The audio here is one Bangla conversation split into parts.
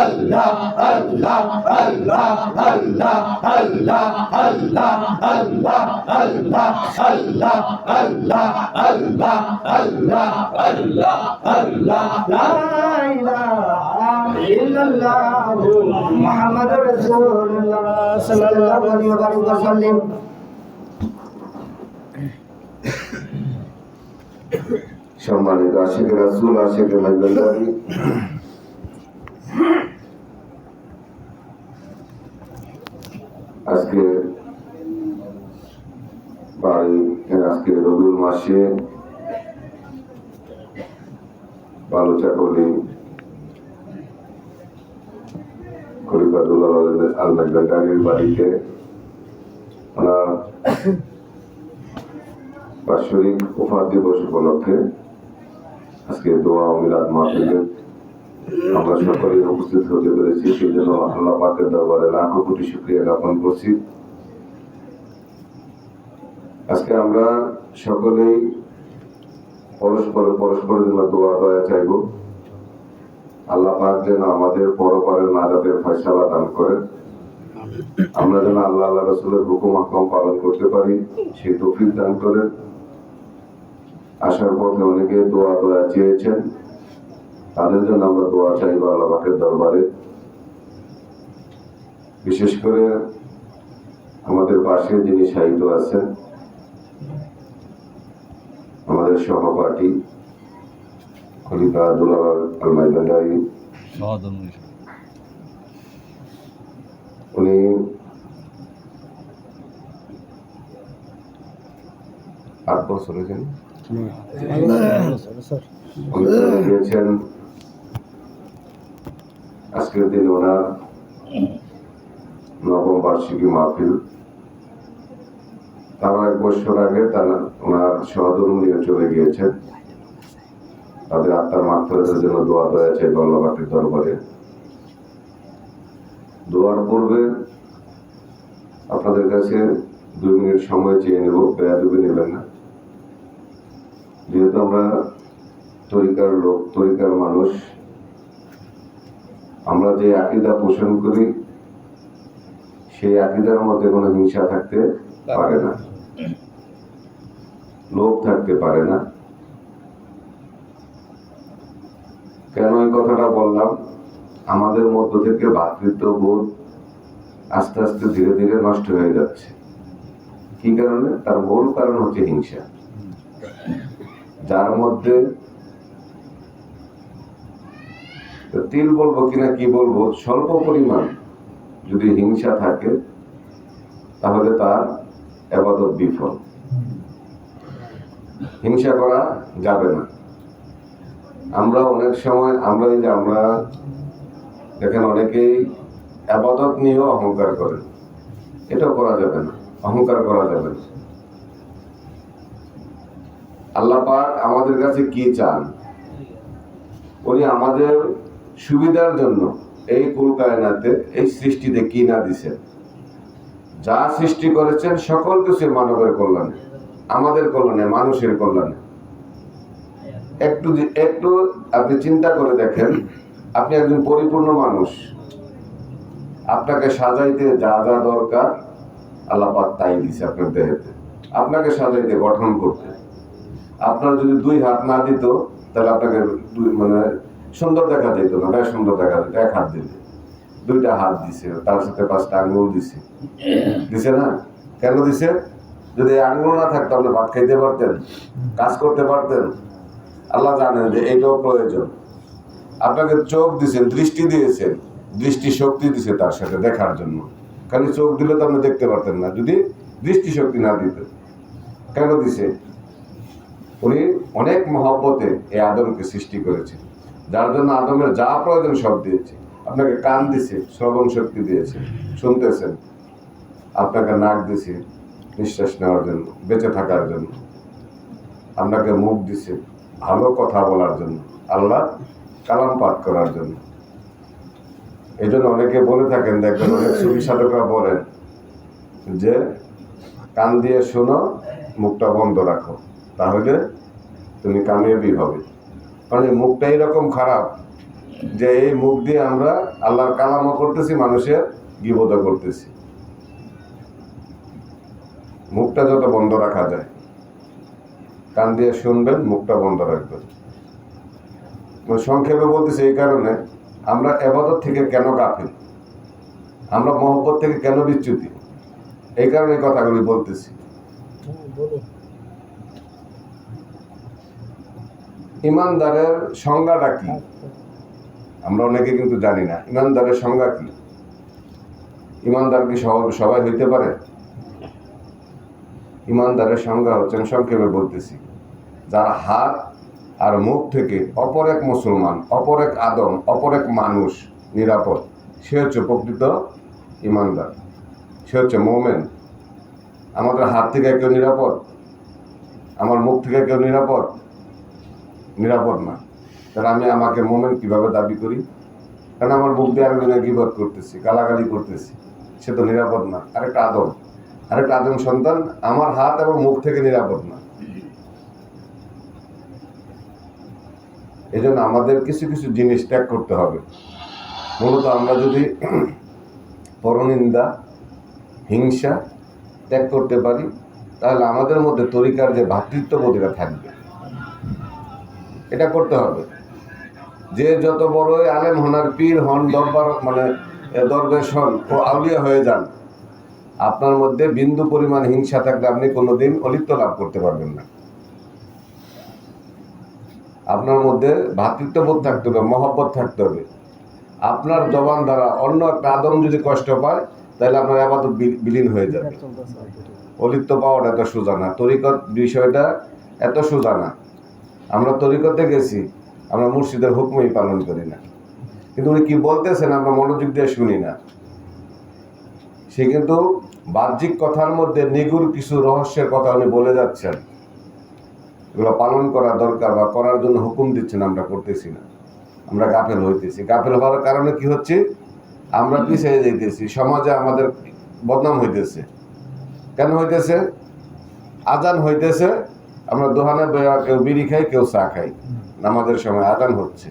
আল্লাহ আল্লাহ আল্লাহ আল্লাহ আল্লাহ আল্লাহ আল্লাহ আল্লাহ আল্লাহ আল্লাহ আল্লাহ আল্লাহ আল্লাহ আল্লাহ লা ইলাহা ইল্লাল্লাহ মুহাম্মাদুর রাসূলুল্লাহ সাল্লাল্লাহু আলাইহি ওয়াসাল্লাম সম্মানিত আশিক রাসূল আশিক মাইবান্দারি আজকে আজকে রবিউল মাসে আল মেজবারির বাড়িতে। ওনার বাৎসরিক উপহার দিবস উপলক্ষে আজকে দোয়া মিলাদ মাহফিলে আমরা সকলে উপস্থিত হতে পেরেছি। সেই জন্য আল্লাহ পাকের দরবারে কোটি শুক্রিয়া জ্ঞাপন করছি। আজকে আমরা সকলেই পরস্পর, পরস্পরের জন্য দোয়া, দয়া চাইব। আল্লাহ পাক যেন আমাদের পরপরের নাজাতের ফয়সালা দান করেন আমরা যেন আল্লাহ আল্লাহ রসুলের হুকুম হকম পালন করতে পারি, সেই তৌফিক দান করেন আসার পথে অনেকে দোয়া দোয়া চেয়েছেন। তাদের জন্য আমরা দোয়া চাইব আল্লাহ পাকের দরবারে। বিশেষ করে আমাদের পাশে যিনি সাহিত্য আছেন আমাদের সহপাঠী খলিফা দুলাল আলমাই ভান্ডারি উনি আট বছর হয়েছেন গিয়েছেন আজকের দিন ওনার নবম বার্ষিকী মাহফিল। তার এক বছর আগে তার ওনার সহধর্মীয় চলে গিয়েছেন। তাদের আত্মার মাত্রাদের জন্য দোয়া দয়া চাই দরবারে। দোয়ার পূর্বে আপনাদের কাছে দুই মিনিট সময় চেয়ে নেব, বেয়াদুবি নেবেন না। যেহেতু আমরা তরিকার লোক, তরিকার মানুষ আমরা যে আকিদা পোষণ করি, সেই আকিদার মধ্যে কোনো হিংসা থাকতে পারে না। লোভ থাকতে পারে না। কেন এই কথাটা বললাম? আমাদের মধ্য থেকে ভাতৃত্ব বোধ আস্তে আস্তে ধীরে ধীরে নষ্ট হয়ে যাচ্ছে। কি কারণে? তার মূল কারণ হচ্ছে হিংসা। যার মধ্যে তিল বলব কিনা, কি বলব? স্বল্প পরিমাণ যদি হিংসা থাকে, তাহলে তার আবাদত বিফল। হিংসা করা যাবে না। আমরা অনেক সময়, আমরা যে আমরা দেখেন অনেকেই আবাদত নিয়েও অহংকার করে। এটা করা যাবে না, অহংকার করা যাবে না। আল্লাহ পাক আমাদের কাছে কি চান? উনি আমাদের সুবিধার জন্য এই কুল কায়নাতে এই সৃষ্টিতে কি না দিছেন? যা সৃষ্টি করেছেন সকল কিছু মানবের কল্যাণে, আমাদের কল্যাণে, মানুষের কল্যাণে। একটু একটু আপনি চিন্তা করে দেখেন, আপনি একজন পরিপূর্ণ মানুষ। আপনাকে সাজাইতে যা যা দরকার আল্লাহ পাক তাই দিছে আপনার দেহেতে। আপনাকে সাজাইতে, গঠন করতে। আপনার যদি দুই হাত না দিত, তাহলে আপনাকে মানে সুন্দর দেখা যেত না, বেশ সুন্দর দেখা যেত এক হাত দিলে। দুইটা হাত দিছে, তার সাথে পাঁচটা আঙুল দিছে। দিছে না? কেন দিছে? যদি আঙুল না থাকতো, আপনি ভাত খাইতে পারতেন, কাজ করতে পারতেন। আল্লাহ জানেন যে এইটাও প্রয়োজন। আপনাকে চোখ দিছেন দৃষ্টি দিয়েছেন দৃষ্টি শক্তি দিছে তার সাথে দেখার জন্য। খালি চোখ দিলে তো আপনি দেখতে পারতেন না, যদি দৃষ্টি শক্তি না দিতেন। কেন দিছে? উনি অনেক মহব্বতে এই আদমকে সৃষ্টি করেছে যার জন্য আদমের যা প্রয়োজন সব দিয়েছে। আপনাকে কান দিছে, শ্রবণ শক্তি দিয়েছে, শুনতেছেন। আপনাকে নাক দিছে নিঃশ্বাস নেওয়ার জন্য, বেঁচে থাকার জন্য। আপনাকে মুখ দিছে ভালো কথা বলার জন্য, আল্লাহ কালাম পাঠ করার জন্য। এই জন্য অনেকে বলে থাকেন, দেখবেন অনেক সুফি সাধকরা বলেন যে, কান দিয়ে শোনো, মুখটা বন্ধ রাখো। তাহলে তুমি কামিয়াবি হবে। এই মুখটা এরকম খারাপ যে এই মুখ দিয়ে আমরা আল্লাহর কালামও করতেছি, মানুষের গিবোধ করতেছি। মুখটা যত বন্ধ রাখা যায়, কান দিয়ে শুনবেন, মুখটা বন্ধ রাখবেন। মানে সংক্ষেপে বলতেছি এই কারণে, আমরা এবাদত থেকে কেন গাফিল আমরা মহব্বত থেকে কেন বিচ্যুতি? এই কারণে কথাগুলি বলতেছি। ইমানদারের সংজ্ঞাটা কি? আমরা অনেকে কিন্তু জানি না, ইমানদারের সংজ্ঞা কি? ইমানদার কি সবাই হইতে পারে? ইমানদারের সংজ্ঞা হচ্ছে, আমি সংক্ষেপে বলতেছি, যার হাত আর মুখ থেকে অপর এক মুসলমান, অপর এক আদম, অপর এক মানুষ নিরাপদ, সে হচ্ছে প্রকৃত ইমানদার, সে হচ্ছে মোমেন। আমাদের হাত থেকে কেউ নিরাপদ? আমার মুখ থেকে কেউ নিরাপদ? নিরাপদ না। তাহলে আমি আমাকে মোমেন কীভাবে দাবি করি? কারণ আমার মুখ দিয়ে আমি আরেকজনের গিবত করতেছি, গালাগালি করতেছি। সে তো নিরাপদ না। আরেকটা আদম। আরেকটা আদম সন্তান আমার হাত এবং মুখ থেকে নিরাপদ না। এই জন্য আমাদের কিছু কিছু জিনিস ত্যাগ করতে হবে। মূলত আমরা যদি পরনিন্দা, হিংসা ত্যাগ করতে পারি, তাহলে আমাদের মধ্যে তরিকার যে ভ্রাতৃত্ববোধীরা থাকবে। এটা করতে হবে। যে যত বড়ই আলেম হনার পীর হন, দরবার মানে দরবেশ হন, ও আউলিয়া হয়ে যান, আপনার মধ্যে বিন্দু পরিমাণ হিংসা থাকলে আপনি কোনোদিন অলিপ্ত লাভ করতে পারবেন না। আপনার মধ্যে ভ্রাতৃত্ববোধ থাকতে হবে, মহব্বত থাকতে হবে। আপনার জবান দ্বারা অন্য একটা আদম যদি কষ্ট পায়, তাহলে আপনার বি- বিলীন হয়ে যাবে। অলিপ্ত পাওয়াটা এত সোজা না, তরিকত বিষয়টা এত সোজা না। আমরা তরিকতে গেছি, আমরা মুর্শিদের হুকমই পালন করি না। কিন্তু উনি কি বলতেছেন আমরা মনোযোগ দিয়ে শুনি না। সে কিন্তু বাহ্যিক কথার মধ্যে নিগুড় কিছু রহস্যের কথা উনি বলে যাচ্ছেন। এগুলো পালন করা দরকার বা করার জন্য হুকুম দিচ্ছেন আমরা করতেছি না। আমরা গাফেল হইতেছি। গাফেল হওয়ার কারণে কি হচ্ছে? আমরা পিছিয়ে যাইতেছি। সমাজে আমাদের বদনাম হইতেছে। কেন হইতেছে? আজান হইতেছে। আমরা দোহানে কেউ বিড়ি খাই, কেউ চা খাই। নামাজের সময় আজান হচ্ছে।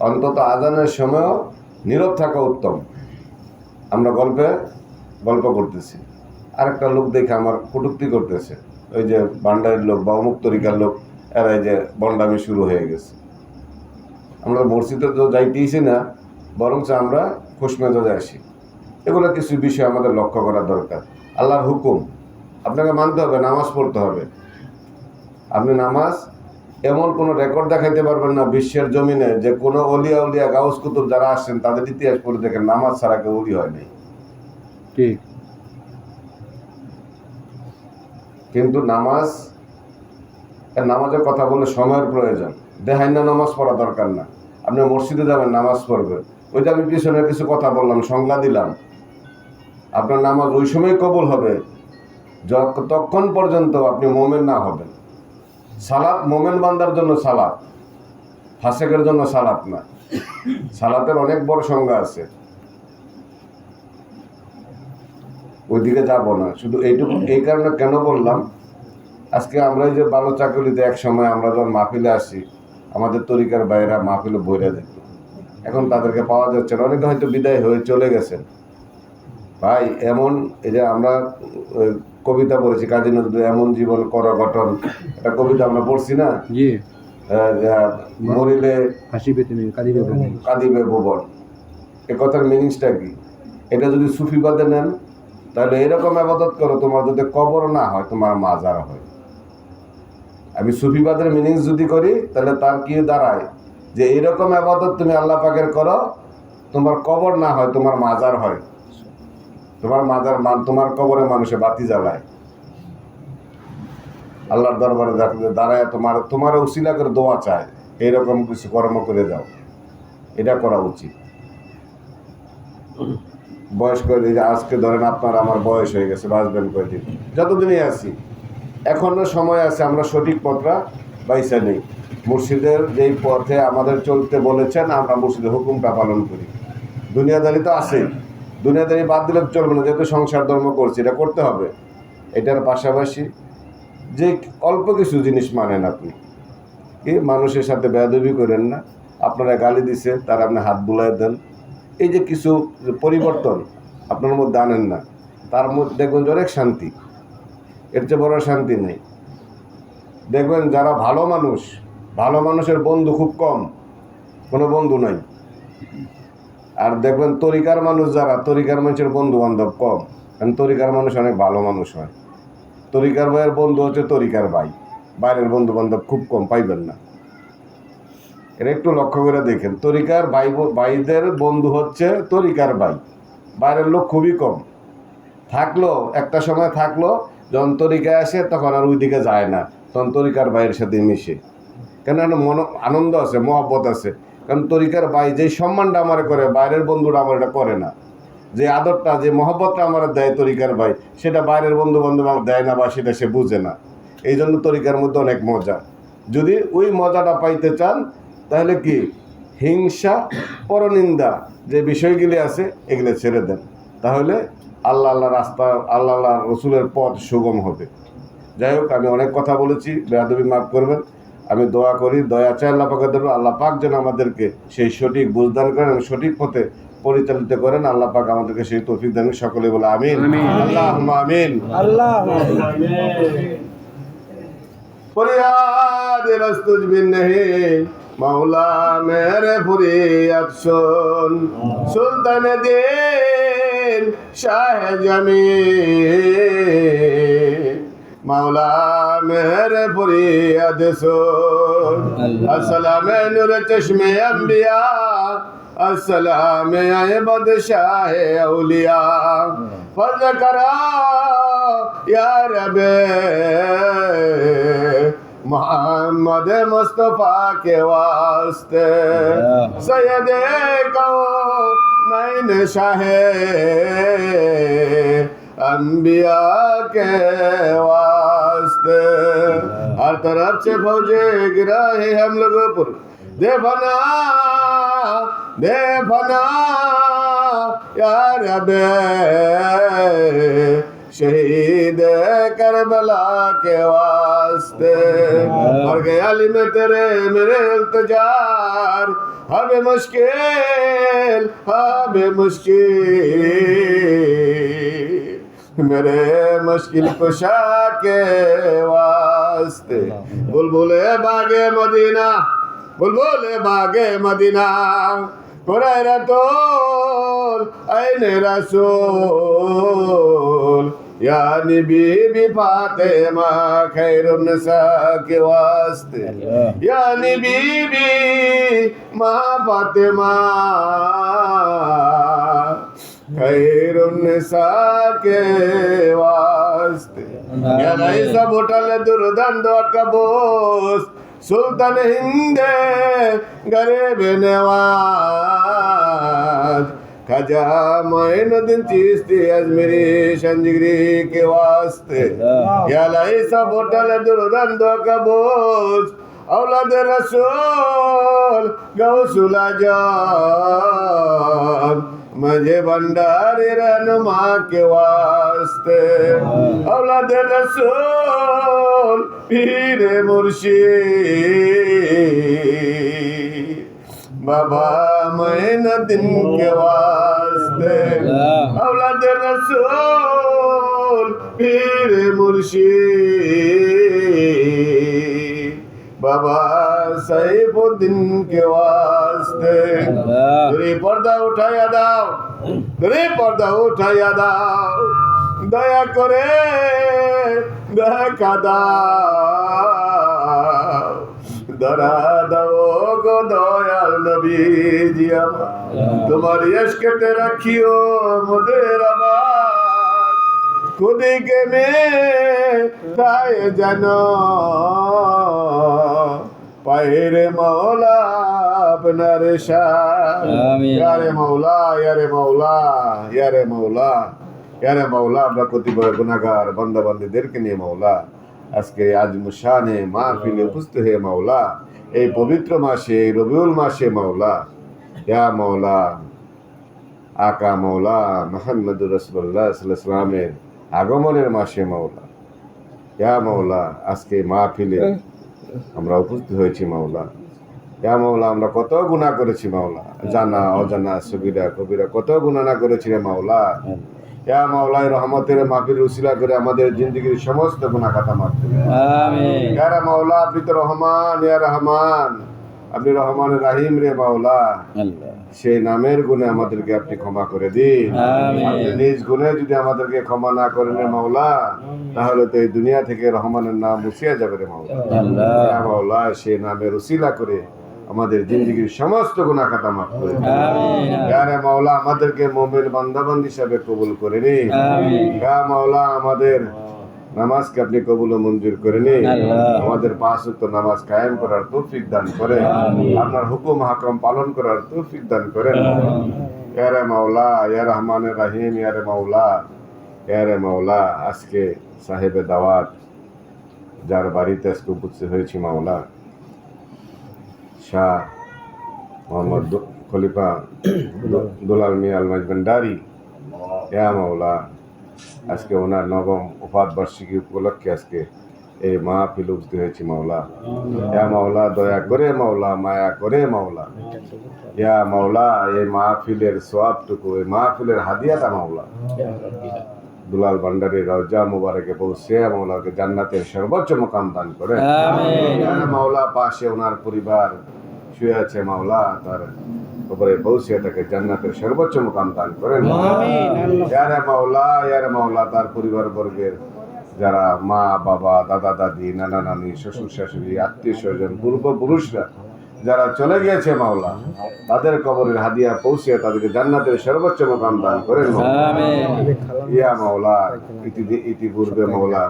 অন্তত আজানের সময়ও নীরব থাকা উত্তম। আমরা গল্পে গল্প করতেছি। আরেকটা লোক দেখে আমার কটুক্তি করতেছে। ওই যে বান্ডারের লোক বা অমুক তরিকার লোক এরা যে বন্ডামি শুরু হয়ে গেছে। আমরা মসজিদে তো যাইতেইছি না, বরঞ্চ আমরা খুশমেজাজে আসি। এগুলো কিছু বিষয় আমাদের লক্ষ্য করা দরকার। আল্লাহর হুকুম। আপনাকে মানতে হবে, নামাজ পড়তে হবে। আপনি নামাজ এমন কোনো রেকর্ড দেখাইতে পারবেন না বিশ্বের জমিনে যে কোনো অলিয়া উলিয়া গাউস কুতুব যারা আসছেন তাদের ইতিহাস পড়ে দেখেন নামাজ ছাড়া কেউ অলি হয় নাই। ঠিক কিন্তু নামাজ নামাজের কথা বলে সময়ের প্রয়োজন। দেহাই না নামাজ পড়া দরকার না। আপনি মসজিদে যাবেন নামাজ পড়বেন। ওই যে আমি পিছনে কিছু কথা বললাম সংজ্ঞা দিলাম। আপনার নামাজ ওই সময় কবুল হবে যতক্ষণ পর্যন্ত আপনি মোমেন না হবেন। সালাত মোমেন বান্দার জন্য সালাত, ফাসেকের জন্য সালাত না। সালাতের অনেক বড় সংজ্ঞা আছে। ওইদিকে যাব না। শুধু এইটুকু, এই কারণে কেন বললাম, আজকে আমরা যে বালো চাকরিতে এক সময় আমরা যখন মাহফিলে আসি, আমাদের তরিকার বাইরা মাহফিলে বইরা দিত এখন তাদেরকে পাওয়া যাচ্ছে না। অনেকে হয়তো বিদায় হয়ে চলে গেছেন। ভাই এমন এই যে আমরা কবিতা পড়েছি কাজী নজরুল এমন জীবন কর গঠন একটা কবিতা আমরা পড়ছি না? মরিলে হাসিবে তুমি কাঁদিবে ভুবন এ কথার মিনিংসটা কি? এটা যদি সুফিবাদে নেন তাহলে এরকম আবাদত করো তোমার যদি কবর না হয় তোমার মাজার হয়। আমি সুফিবাদের মিনিংস যদি করি তাহলে তার কি দাঁড়ায়? যে এরকম আবাদত তুমি আল্লাহ পাকের করো তোমার কবর না হয় তোমার মাজার হয়। তোমার মাজার মান- তোমার কবরে মানুষে বাতি জ্বালায়। আল্লাহর দরবারে দাঁড়ায় তোমার তোমার উসিলা করে দোয়া চায় এইরকম কিছু কর্ম করে যাও এটা করা উচিত। বয়স করে যে আজকে ধরেন আপনার আমার বয়স হয়ে গেছে বাঁচবেন কয়দিন যতদিনই আছি, এখনও সময় আছে, আমরা সঠিক পথটা বাইসা নেই। মুর্শিদের যেই পথে আমাদের চলতে বলেছেন, আমরা মুর্শিদের হুকুমটা পালন করি। দুনিয়াদারি তো আছেই। দুনিয়াদারি বাদ দিলে চলবে না। যেহেতু সংসার, ধর্ম করছি, এটা করতে হবে। এটার পাশাপাশি যে অল্প কিছু জিনিস মানেন আপনি। কি? মানুষের সাথে বেয়াদবি করেন না। আপনারা গালি দিছে তার আপনি হাত বুলাই দেন। এই যে কিছু পরিবর্তন আপনার মধ্যে আনেন না, তার মধ্যে দেখবেন যে অনেক শান্তি। এর চেয়ে বড় শান্তি নেই। দেখবেন যারা ভালো মানুষ, ভালো মানুষের বন্ধু খুব কম, কোনো বন্ধু নাই। আর দেখবেন তরিকার মানুষ যারা, তরিকার মানুষের বন্ধু বান্ধব কম, কারণ তরিকার মানুষ অনেক ভালো মানুষ হয়। তরিকার ভাইয়ের বন্ধু হচ্ছে তরিকার ভাই। বাইরের বন্ধু বান্ধব খুব কম, পাইবেন না। এটা একটু লক্ষ্য করে দেখেন, তরিকার ভাই ভাইদের বন্ধু হচ্ছে তরিকার ভাই। বাইরের লোক খুবই কম। থাকল একটা সময় থাকল যখন তরিকায় আসে, তখন আর ওইদিকে যায় না। তখন তরিকার ভাইয়ের সাথে মিশে। কেন একটা মন, আনন্দ আছে, মহব্বত আছে। কারণ তরিকার ভাই যে সম্মানটা আমার করে, বাইরের বন্ধুরা আমার এটা করে না। যে আদরটা, যে মহব্বতটা আমার দেয় তরিকার ভাই সেটা বাইরের বন্ধু বান্ধব আমার দেয় না বা সেটা সে বুঝে না। এই জন্য তরিকার মধ্যে অনেক মজা। যদি ওই মজাটা পাইতে চান, তাহলে কি? হিংসা, পরনিন্দা যে বিষয়গুলি আছে, এগুলো ছেড়ে দেন। তাহলে আল্লাহ আল্লাহ রাস্তা, আল্লাহ আল্লাহ রসুলের পথ সুগম হবে। যাই হোক, আমি অনেক কথা বলেছি, বেয়াদবি মাফ করবেন। আমি দোয়া করি দয়া চাই আল্লাহ পাকের দরবার। আল্লাহ পাক যেন আমাদেরকে সেই সঠিক বুঝদান করেন এবং সঠিক পথে পরিচালিত করেন। আল্লাহ পাক আমাদেরকে সেই তৌফিক দান সকলে বলে আমিন। আল্লাহ আমিন। আল্লাহ ফরিয়াদ রস্তুজবিন নেহি মাওলা মেরে ফরিয়াদ সুলতান দিন শাহ مولا مہر پوری سور السلام نور چشم انبیاء السلام عبد شاہ اولیاء۔ فضل کرا یا رب محمد مصطفیٰ کے واسطے۔ سید کو میں شاہے انبیاء کے واسطے۔ ہر طرف سے فوجے گرا ہے ہم لوگوں پر۔ دے بنا دے بنا یا رب شہید کربلا کے واسطے۔ اور گیا علی میں تیرے میرے التجار ہب مشکل ہب مشکل۔ میرے مشکل کشا کے واسطے۔ بلبل باغ مدینہ بلبل باغ مدینہ۔ قرآن رتول این رسول۔ یعنی بی بی فاطمہ خیر النساء کے واسطے۔ یعنی بی بی ماں فاطمہ۔ خیر النساء کے واسطے۔ یا نہیں سب اٹھل دردن دو کبوس سلطن ہند غریب نواز۔ خجا معین دن چیز تھی ازمیری شنجگری کے واسطے۔ یا لئی سب اٹھل دردن دو کبوس اولاد رسول گو سلا جان मुझे भंडारी रहनुमा के वास्ते औलाद रसूल पीर मुर्शिद बाबा मोइनुद्दीन के वास्ते औलाद रसूल पीर मुर्शिद बाबा সৈফুদ্দিন কে ওয়াস্তে। রে পর্দা উঠাইয়া দাও। রে পর্দা উঠাইয়া দাও। দয়া করে দেখা দাও ধরা দাও গো দয়াল নবীজি আমার। তোমার ইশকেতে রাখিও মোদের আমার। খুদিকে মে তাই জানো পায়েরে মৌলা আপনার। ইয়ারে মৌলা ইয়ারে মৌলা ইয়ারে মৌলা ইয়ারে মৌলা আমরা প্রতিবার গুনাগার বান্দা বান্দিদেরকে নিয়ে মৌলা আজকে আজ মুশানে মাহফিলে উপস্থিত হয়ে মাওলা এই পবিত্র মাসে এই রবিউল মাসে মাওলা ইয়া মাওলা আকা মাওলা মোহাম্মদুর রসুল্লাহ সাল্লামের আগমনের মাসে মাওলা ইয়া মাওলা আজকে মাহফিলে আমরা উপস্থিত হয়েছি মাওলা। ইয়া মাওলা আমরা কত গুণা করেছি মাওলা। জানা অজানা সুবিধা কবিরা কত গুণা না করেছি রে মাওলা। ইয়া মাওলাই রহমতের মাফির উসিলা করে আমাদের জিন্দগির সমস্ত গুণা কথা মাফ করে। ইয়া মাওলা আপনি তো রহমান ইয়া রহমান। আপনি রহমান রাহিম রে মাওলা। আল্লাহ। সেই নামের গুণে আমাদেরকে আপনি ক্ষমা করে দিন। আপনি নিজ গুণে যদি আমাদেরকে ক্ষমা না করেন রে মাওলা তাহলে তো এই দুনিয়া থেকে রহমানের নাম মুছিয়া যাবে রে মাওলা। মাওলা সেই নামের উসিলা করে আমাদের জিন্দগির সমস্ত গুনাহ খাতা মাফ করে দিন। আমিন ইয়া রে মাওলা আমাদেরকে মোমেন বান্দাবান্দি হিসাবে কবুল করে নিন। আমিন। ইয়া মাওলা আমাদের নামাজকে আপনি কবুল ও মঞ্জুর করে নিন। আমাদের পাঁচ ওয়াক্ত নামাজ কায়েম করার তৌফিক দান করেন। আমিন। আপনার হুকুম হাকম পালন করার তৌফিক দান করেন। ইয়ারে মাওলা ইয়া রহমানের রাহিম ইয়ারে মাওলা ইয়ারে মাওলা আজকে সাহেবে দাওয়াত যার বাড়িতে আজকে উপস্থিত হয়েছি মাওলা শাহ মোহাম্মদ খলিফা দুলাল মিয়া আলমাজ ভান্ডারি। ইয়া মাওলা আজকে ওনার নবম উপাদ বার্ষিকী উপলক্ষে আজকে এই মাহফিল উপস্থিত হয়েছি মাওলা। ইয়া মাওলা দয়া করে মাওলা মায়া করে মাওলা। ইয়া মাওলা এই মাহফিলের সোয়াবটুকু এই মাহফিলের হাদিয়াটা মাওলা। দুলাল ভান্ডারি রওজা মুবারকে পৌঁছে মাওলাকে জান্নাতের সর্বোচ্চ মোকাম দান করে। মাওলা পাশে ওনার পরিবার শুয়ে আছে মাওলা তার উপরে তাকে জান্নাতের সর্বোচ্চ মুকাম দান করেন ইয়ারে মাওলা ইয়ারে মাওলা তার পরিবার বর্গের যারা মা বাবা দাদা দাদি নানা নানি শ্বশুর শাশুড়ি আত্মীয় স্বজন পূর্বপুরুষরা যারা চলে গিয়েছে মাওলা তাদের কবরের হাদিয়া পৌঁছে তাদেরকে জান্নাতের সর্বোচ্চ মুকাম দান করেন ইয়া মাওলা ইতি- ইতিপূর্বে মাওলা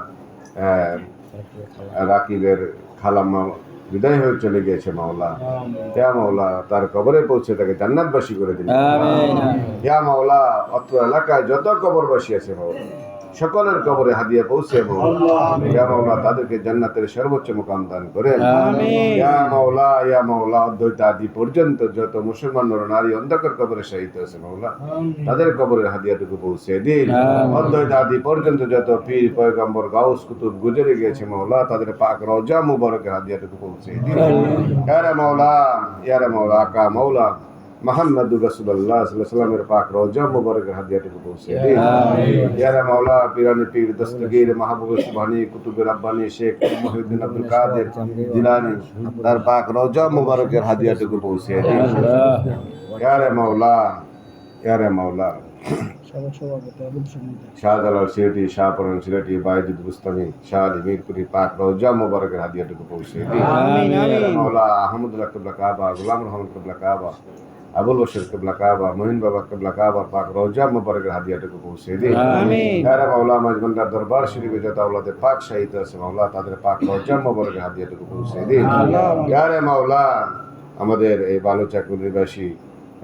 রাকিবের খালাম্মা বিদায় হয়ে চলে গিয়েছে মাওলা। ইয়া মাওলা তার কবরে পৌঁছে তাকে জান্নাতবাসী করে দিন আমিন। ইয়া মাওলা অত্র এলাকায় যত কবরবাসী আছে মাওলা। সকলের কবরে হাদিয়া পৌঁছে ইয়া মাওলা তাদেরকে জান্নাতের সর্বোচ্চ মুকাম দান করেন। ইয়া মাওলা ইয়া মাওলা অদ্বৈত আদি পর্যন্ত যত মুসলমান নর নারী অন্ধকার কবরে শহীদ হয়েছে মাওলা তাদের কবরের হাদিয়াটুকু পৌঁছে দিন। অদ্বৈত আদি পর্যন্ত যত পীর পয়গম্বর গাউস কুতুব গুজরে গিয়েছে মাওলা তাদের পাক রওজা মুবারকের হাদিয়াটুকু পৌঁছে দিন। ইয়ারে মাওলা ইয়ারে মাওলা আকা মাওলা। মোহাম্মদুর রাসূলুল্লাহ সাল্লাল্লাহু আলাইহি সাল্লামের পাক রওজা মুবারকের হাদিয়াটুকু পৌঁছে দিন ইয়ারে মাওলা পীরানি পীর দস্তগীর মাহবুব সুবহানি কুতুবে রাব্বানি শেখ মহিউদ্দিন আব্দুল কাদের জিলানী তার পাক রওজা মুবারকের হাদিয়াটুকু পৌঁছে দিন ইয়ারে মাওলা ইয়ারে মাওলা শাহজালাল সিলেটি শাহপুরান সিলেটি বাইজুদ বুস্তামি শাহ আলী মিরপুরি পাক রওজা মুবারকের হাদিয়াটুকু পৌঁছে দিন আমিন মাওলা আহমদুল্লাহ কবলা কাবা গুলাম রহমান কবলা কাবা আবুল বশর কবলা কাবা মহিন বাবা কবলা কাবা পাক রওজা মুবারকের হাদিয়াটুকু পৌঁছে দিন আমিন। মাওলা মজমন্দার দরবার শরীফে যত আওলাদে পাক শহীদ আছে মাওলা তাদের পাক রওজা মুবারকের হাদিয়াটুকু পৌঁছে দিন ইয়ারে মাওলা আমাদের এই বালুচাকুর নিবাসী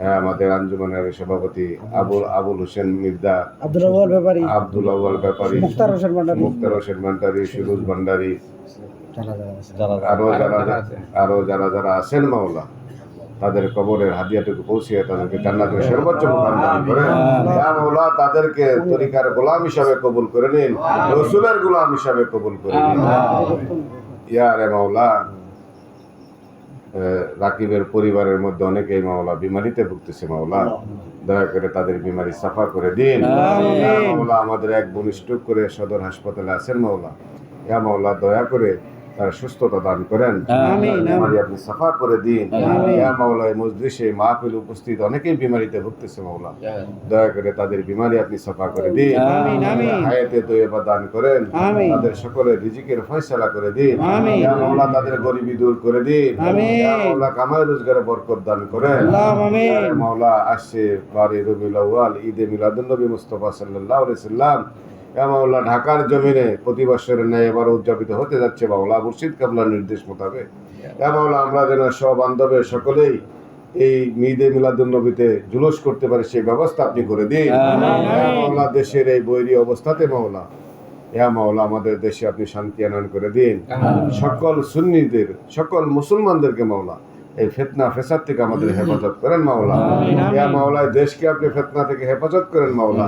হ্যাঁ, আমাদের আঞ্জুমানের সভাপতি আবুল আবুল হোসেন মির্দা আব্দুল আওয়াল ব্যাপারী। আব্দুল আউয়াল ব্যাপারী মুক্তার হোসেন ভান্ডারী। মুক্তার হোসেন ভান্ডারী ফিরোজ ভান্ডারী। আরও যারা আরও যারা যারা আছেন মাওলা। তাদের কবরের হাদিয়াটুকু পৌঁছিয়ে তাদেরকে জান্নাতের সর্বোচ্চ মুকাম দান করেন ইয়া মাওলা তাদেরকে তরিকার গোলাম হিসাবে কবুল করে নিন। রসুলের গোলাম হিসাবে কবুল করে নিন। ইয়া রে মাওলা রাকিবের পরিবারের মধ্যে অনেকেই মাওলা বিমারিতে ভুগতেছে মাওলা। দয়া করে তাদের বিমারি সাফা করে দিন। মাওলা আমাদের এক বোন স্ট্রোক করে সদর হাসপাতালে আছেন মাওলা। ইয়া মাওলা দয়া করে তার সুস্থতা দান করেন। আপনি সাফা করে দিন। ইয়া মজলিসে মাহফিল উপস্থিত অনেকেই বিমারিতে ভুগতেছে মাওলা দয়া করে তাদের বিমারি আপনি সাফা করে দিন। হায়াতে তৈবা দান করেন। তাদের সকলের রিজিকের ফয়সালা করে দিন। মাওলা তাদের গরিবি দূর করে দিন। মাওলা কামাই রোজগারে বরকত দান করেন। মাওলা আসছে বারে রবিউল আউয়াল ঈদে মিলাদুন নবী মুস্তাফা সাল্লাল্লাহু আলাইহি সাল্লাম মাওলা ঢাকার জমিনে প্রতি বছরের ন্যায় এবার উদযাপিত হতে যাচ্ছে মাওলা মুর্শিদ কাবলার নির্দেশ মোতাবেক। মাওলা আমরা যেন সব বান্ধবে সকলেই এই ঈদে মিলাদুন নবীতে জুলুস করতে পারে সেই ব্যবস্থা আপনি করে দিন। ইয়া মাওলা দেশের এই বৈরী অবস্থাতে মাওলা। ইয়া মাওলা আমাদের দেশে আপনি শান্তি আনয়ন করে দিন। সকল সুন্নিদের সকল মুসলমানদেরকে মাওলা এই ফেতনা ফেসাদ থেকে আমাদের হেফাজত করেন মাওলা। আমিন, আমিন। ইয়া মাওলা দেশকে আপনি ফেতনা থেকে হেফাজত করেন মাওলা।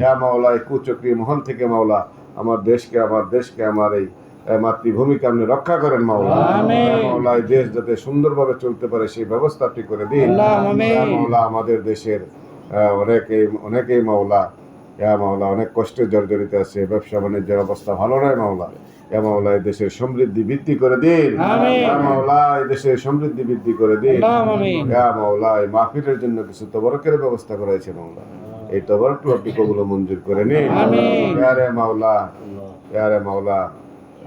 ইয়া মাওলা এই কুচক্রী মহল থেকে মাওলা আমার দেশকে আমার দেশকে আমার এই মাতৃভূমিকে আপনি রক্ষা করেন মাওলা। আমিন। মাওলা এই দেশ যাতে সুন্দরভাবে চলতে পারে সেই ব্যবস্থা আপনি করে দিন। মাওলা আমাদের দেশের অনেকেই অনেকেই মাওলা ইয়া মাওলা অনেক কষ্টে জর্জরিত আছে ব্যবসা বাণিজ্যের অবস্থা ভালো নয় মাওলা। মাওলা এই দেশের সমৃদ্ধি বৃদ্ধি করে দিন। আমিন। মাওলা এই দেশের সমৃদ্ধি বৃদ্ধি করে দিন। আল্লাহুম্মা আমিন। মাওলা এই মাহফিলের জন্য কিছু তবরকের ব্যবস্থা করেছে মাওলা। এই তবরকটু আপনি কবুল মঞ্জুর করে নিন। আমিন। ইয়া রে মাওলা ইয়া রে মাওলা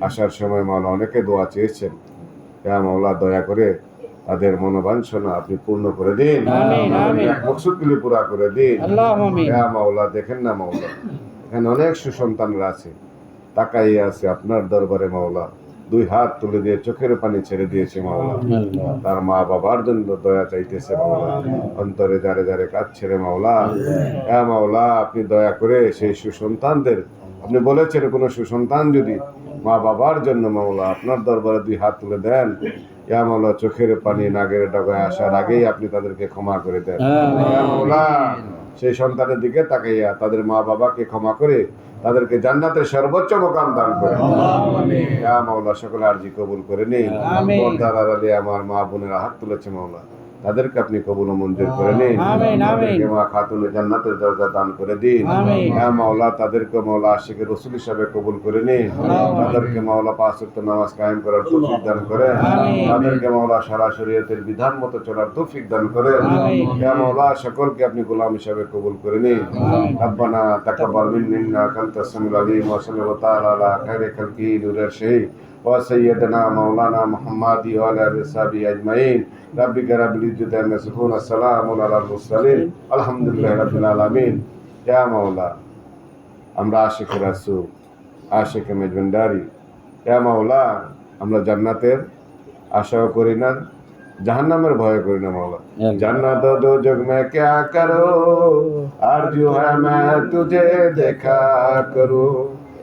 আসার সময় মাওলা অনেকে দোয়া চেয়েছেন। ইয়া মাওলা দয়া করে তাদের মনোবাঞ্ছনা আপনি পূর্ণ করে দিন। মকসুদগুলি পুরা করে দিন। ইয়া মাওলা দেখেন না মাওলা এখানে অনেক সুসন্তানরা আছে। তাকাই আছে আপনার দরবারে মাওলা। দুই হাত তুলে দিয়ে চোখের পানি ছেড়ে দিয়েছে মাওলা। তার মা বাবার জন্য দয়া চাইতেছে মাওলা। অন্তরে যারে যারে কাজ ছেড়ে মাওলা। হ্যাঁ মাওলা আপনি দয়া করে সেই সুসন্তানদের আপনি বলেছেন কোনো সুসন্তান যদি মা বাবার জন্য মাওলা আপনার দরবারে দুই হাত তুলে দেন ইয়া মাওলা চোখের পানি নাগের ডগায় আসার আগেই আপনি তাদেরকে ক্ষমা করে দেন। মাওলা সেই সন্তানের দিকে তাকাইয়া তাদের মা বাবাকে ক্ষমা করে তাদেরকে জান্নাতের সর্বোচ্চ মোকাম দান করে। মাওলা সকলে আর্জি কবুল করে আড়ালে আমার মা বোনেরা হাত তুলেছে মাওলা। তাদেরকে আপনি কবুল মঞ্জুর করে নিন। আমিন, আমিন। তাদেরকে মা খাতুনে জান্নাতের দরজা দান করে দিন। হ্যাঁ মাওলা তাদেরকে মাওলা আশিকের রসুল হিসাবে কবুল করে নিন। তাদেরকে মাওলা পাঁচ ওয়াক্ত নামাজ কায়েম করার তৌফিক দান করে তাদেরকে মাওলা সারা শরীয়তের বিধান মতো চলার তৌফিক দান করে আমিন। ইয়া মাওলা সকলকে আপনি গোলাম হিসাবে কবুল করে নিন। ইন্নাকা আনতাস সামিউল আলিম ওয়া সাল্লাল্লাহু তাআলা আলা খাইরি খালকি নূরের শাহী وسيدنا مولانا محمد وعلى آله وصحبه أجمعين ربك رب العزة عما يصفون السلام على المرسلين الحمد لله رب العالمين يا مولا আমরা আশিক রাসূল আশিক মেজবান্ডারি ইয়া মাওলা আমরা জান্নাতের আশাও করি না জাহান্নামের ভয় করি না মাওলা জান্নাত দো জগ মে ক্যা করো আরজু হ্যায় মে তুঝে দেখা করো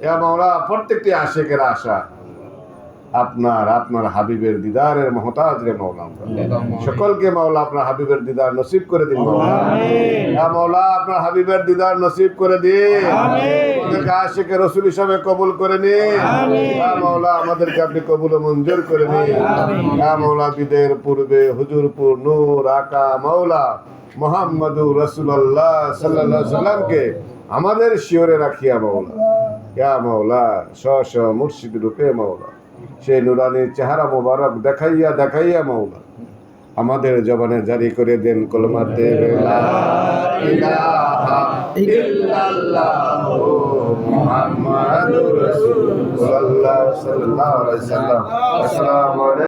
ইয়া মাওলা প্রত্যেকটি আশিকের আশা আপনার আপনার হাবিবের দিদারের মহতাজ রে আমরা। সকলকে মাওলা আপনার হাবিবের দিদার নসিব করে দিন মাওলা। মাওলা আপনার হাবিবের দিদার নসিব করে দিন। আশিকে রসুল হিসাবে কবুল করে নিন। মাওলা আমাদেরকে আপনি কবুল মঞ্জুর করে নিন। ইয়া মাওলা বিদের পূর্বে হুজুরপুর নূর আকা মাওলা মোহাম্মদুর রাসূলুল্লাহ সাল্লাল্লাহু আলাইহি সাল্লামকে আমাদের শিওরে রাখিয়া মাওলা। ইয়া মাওলা শ শ মুর্শিদ রূপে মাওলা। সেই নুরানি চেহারা মোবারক দেখাইয়া দেখাইয়া মৌলা। আমাদের জবানে জারি করে দেন কলমাতে আসসালামু আলাইকুম।